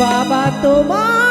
বাবা তোমায়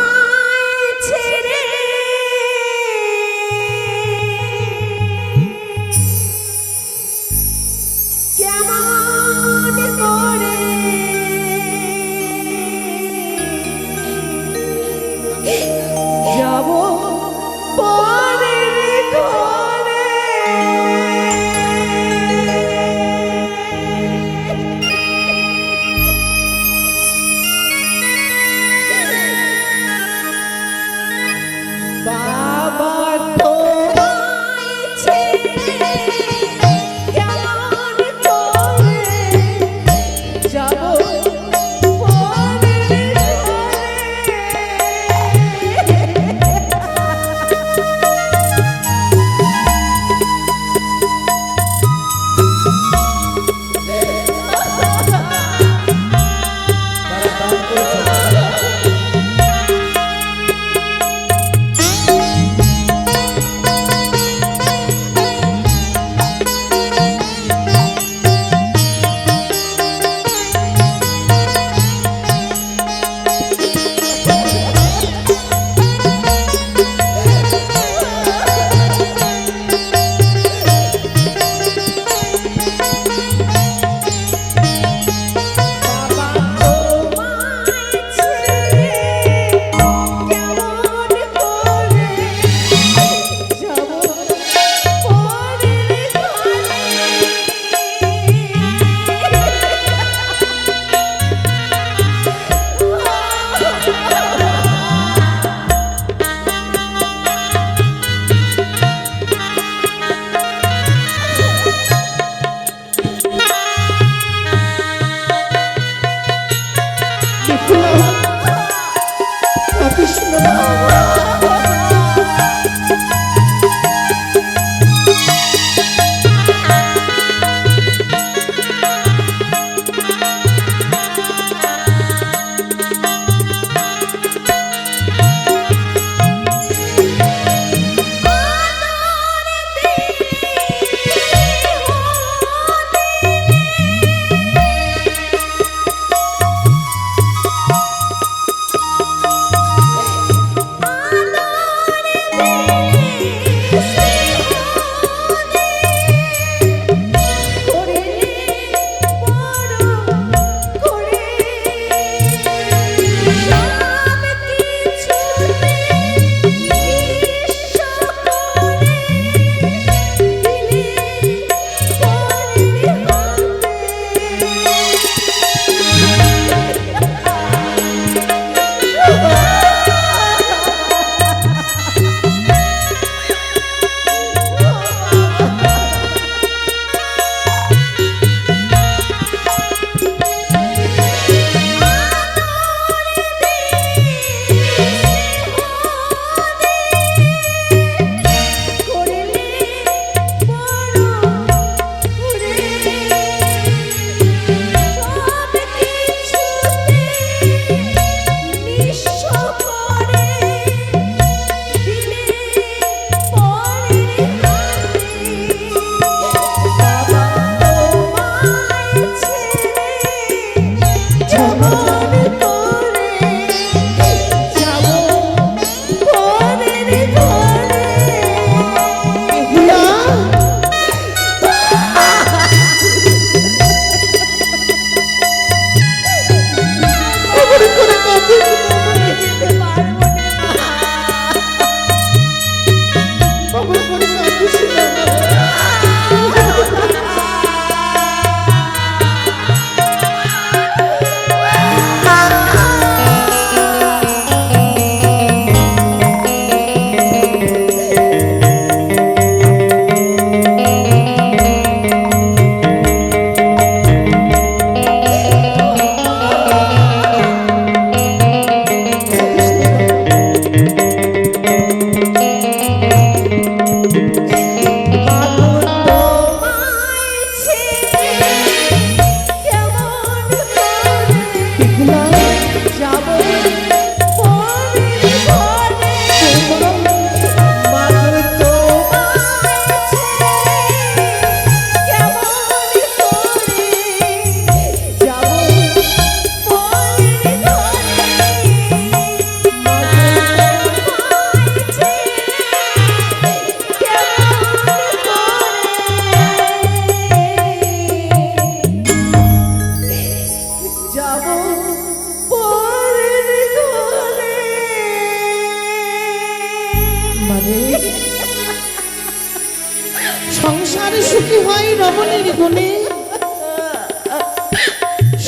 সংসারে সুখী হয় রমণীর গুণে।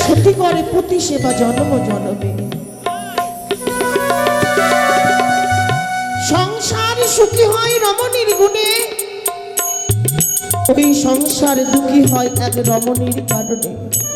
সত্যি করে প্রতি সেবা জন্ম জনমে। সংসার সুখী হয় রমণীর গুণে। ওই সংসার দুঃখী হয় এক রমণীর কারণে।